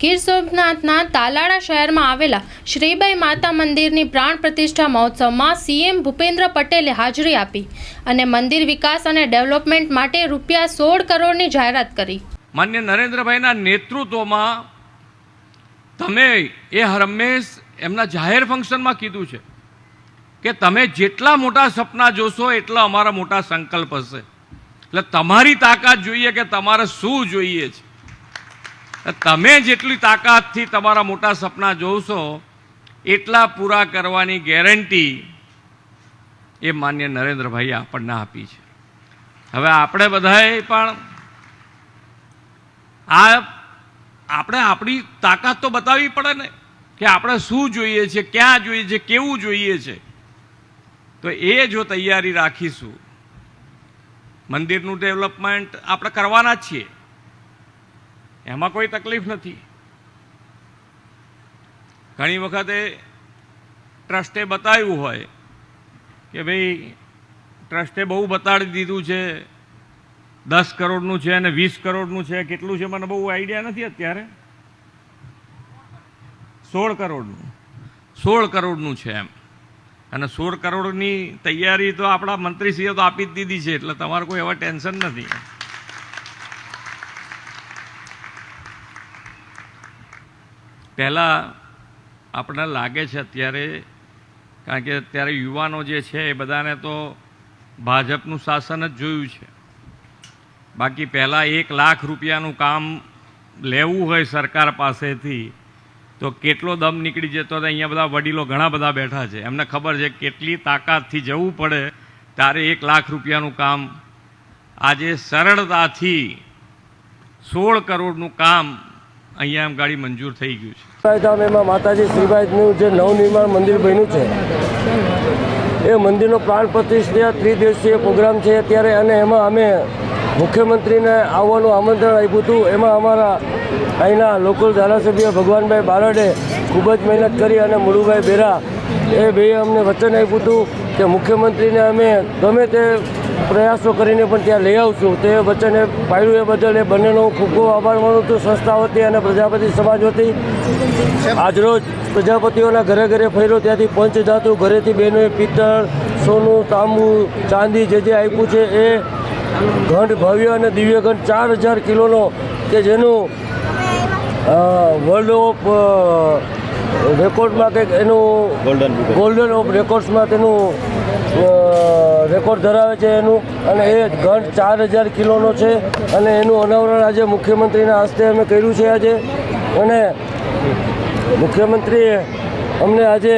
ગીર સોમનાથના તાલાળા શહેરમાં આવેલા શ્રીબાઈ માતા મંદિરની પ્રાણ પ્રતિષ્ઠા મહોત્સવમાં સીએમ ભૂપેન્દ્ર પટેલે હાજરી આપી અને મંદિર વિકાસ અને ડેવલપમેન્ટ માટે રૂપિયા સોળ કરોડની જાહેરાત કરી. માન્ય નરેન્દ્રભાઈના નેતૃત્વમાં તમે એ હરમેશ એમના જાહેર ફંક્શનમાં કીધું છે કે તમે જેટલા મોટા સપના જોશો એટલા અમારા મોટા સંકલ્પ હશે. એટલે તમારી તાકાત જોઈએ કે તમારે શું જોઈએ છે. તમે જેટલી તાકાતથી તમારા મોટા સપના જોશો એટલા પૂરા કરવાની ગેરંટી એ માન્ય નરેન્દ્રભાઈએ આપણને આપી છે. હવે આપણે બધાએ પણ આ આપણે આપણી તાકાત તો બતાવવી પડે ને, કે આપણે શું જોઈએ છે, ક્યાં જોઈએ છે, કેવું જોઈએ છે. તો એ જો તૈયારી રાખીશું, મંદિરનું ડેવલપમેન્ટ આપણે કરવાના જ છીએ. એમાં કોઈ તકલીફ નથી. ઘણી વખતે ટ્રસ્ટે બતાવ્યું હોય કે ભાઈ, ટ્રસ્ટે બહુ બતાડી દીધું છે, દસ કરોડનું છે અને વીસ કરોડનું છે, કેટલું છે મને બહુ આઈડિયા નથી અત્યારે. સોળ કરોડનું. સોળ કરોડનું છે એમ. અને સોળ કરોડની તૈયારી તો આપણા મંત્રીશ્રીએ તો આપી જ દીધી છે, એટલે તમારે કોઈ એવા ટેન્શન નથી. પહેલાં આપણને લાગે છે અત્યારે, કારણ કે અત્યારે યુવાનો જે છે એ બધાને તો ભાજપનું શાસન જ જોયું છે. બાકી પહેલાં એક લાખ રૂપિયાનું કામ લેવું હોય સરકાર પાસેથી, તો કેટલો દમ નીકળી જતો હતો અહીંયા બધા વડીલો ઘણા બધા બેઠા છે. એમને ખબર છે કેટલી તાકાતથી જવું પડે ત્યારે એક લાખ રૂપિયાનું કામ. આજે સરળતાથી સોળ કરોડનું કામ અહીંયા આમ ગાડી મંજૂર થઈ ગયું છે. શ્રીબાઈ એમાં માતાજી શ્રીબાઈનું જે નવનિર્માણ મંદિર બન્યું છે, એ મંદિરનો પ્રાણ પ્રતિષ્ઠા ત્રિદિવસીય પ્રોગ્રામ છે. અત્યારે અને એમાં અમે મુખ્યમંત્રીને આવવાનું આમંત્રણ આપ્યું હતું. એમાં અમારા અહીંના લોકલ ધારાસભ્ય ભગવાનભાઈ બારડે ખૂબ જ મહેનત કરી અને મુળુભાઈ બેરા એ બે અમને વચન આપ્યું હતું કે મુખ્યમંત્રીને અમે ગમે તે પ્રયાસો કરીને પણ ત્યાં લઈ આવશું તે વચને પાડ્યું એ બદલ એ બંનેનો હું ખૂબ ખૂબ આભાર માનું છું. સંસ્થા વતી અને પ્રજાપતિ સમાજ વતી આજરોજ પ્રજાપતિઓના ઘરે ઘરે ફર્યો. ત્યાંથી પંચધાતુ ઘરેથી બહેનોએ પિત્તળ સોનું તાંબુ ચાંદી જે જે આપ્યું છે એ ઘંટ ભવ્ય અને દિવ્ય ઘંટ ચાર હજાર કિલોનો કે જેનું વર્લ્ડ ઓફ રેકોર્ડમાં કંઈક એનું ગોલ્ડન ગોલ્ડન ઓફ રેકોર્ડ્સમાં તેનું રેકોર્ડ ધરાવે છે એનું અને એ ઘંટ ચાર હજાર કિલોનો છે અને એનું અનાવરણ આજે મુખ્યમંત્રીના હસ્તે અમે કર્યું છે આજે. અને મુખ્યમંત્રીએ અમને આજે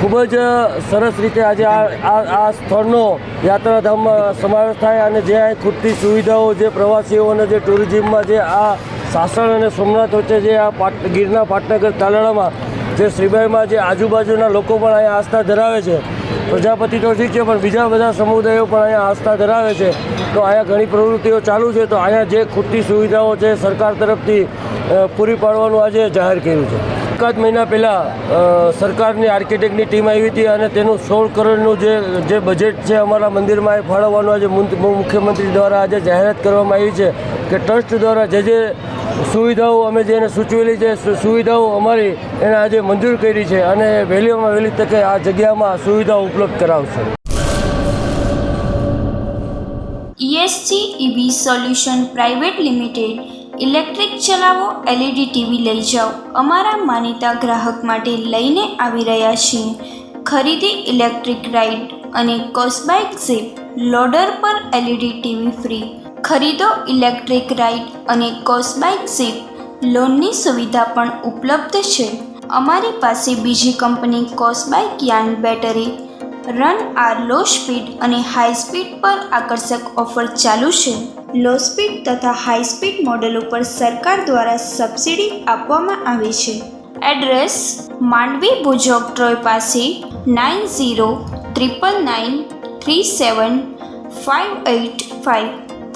ખૂબ જ સરસ રીતે આજે આ આ સ્થળનો યાત્રાધામમાં સમાવેશ થાય અને જે આ ખૂટતી સુવિધાઓ જે પ્રવાસીઓને જે ટુરિઝમમાં જે આ સાસણ અને સોમનાથ વચ્ચે જે આ પાટ, ગીરના પાટનગર તાલાળામાં જે શ્રીબાઈમાં જે આજુબાજુના લોકો પણ અહીંયા આસ્થા ધરાવે છે. પ્રજાપતિ તો ઠીક છે, પણ બીજા બધા સમુદાયો પણ અહીંયા આસ્થા ધરાવે છે. તો અહીંયા ઘણી પ્રવૃત્તિઓ ચાલુ છે, તો અહીંયા જે ખૂટતી સુવિધાઓ છે સરકાર તરફથી પૂરી પાડવાનું આજે જાહેર કર્યું છે. એકાદ મહિના પહેલાં સરકારની આર્કિટેક્ટની ટીમ આવી હતી અને તેનું સોળ કરોડનું જે જે બજેટ છે અમારા મંદિરમાં એ ફાળવવાનું આજે મુખ્યમંત્રી દ્વારા આજે જાહેરાત કરવામાં આવી છે કે ટ્રસ્ટ દ્વારા જે જે સુવિધાઓ અમે જેને સૂચવેલી છે સુવિધાઓ અમારી એને આજે મંજૂર કરી છે અને વહેલીમાં વહેલી તકે આ જગ્યામાં સુવિધાઓ ઉપલબ્ધ કરાવશે. ESC EV solution private limited electric ચલાવો એલઈડી ટીવી લઈ જાઓ. અમારા માનીતા ગ્રાહક માટે લઈને આવી રહ્યા છીએ. ખરીદી ઇલેક્ટ્રિક રાઇડ અને કોસ્બાઇક ઝીપ લોડર પર એલઈડી ટીવી ફ્રી ખરીદો, ઇલેક્ટ્રિક રાઇડ અને કોસ્બાઇક ઝીપ લોનની સુવિધા પણ ઉપલબ્ધ છે. અમારી પાસે બીજી કંપની કોસ્બાઇક યાન બેટરી, રન આર લો સ્પીડ અને હાઈ સ્પીડ પર આકર્ષક ઓફર ચાલુ છે. લો સ્પીડ તથા હાઈ સ્પીડ મોડેલ ઉપર સરકાર દ્વારા સબસિડી આપવામાં આવે છે. એડ્રેસ માંડવી ભુજોક ટ્રોય પાસે nine zero triple nine three seven five eight five.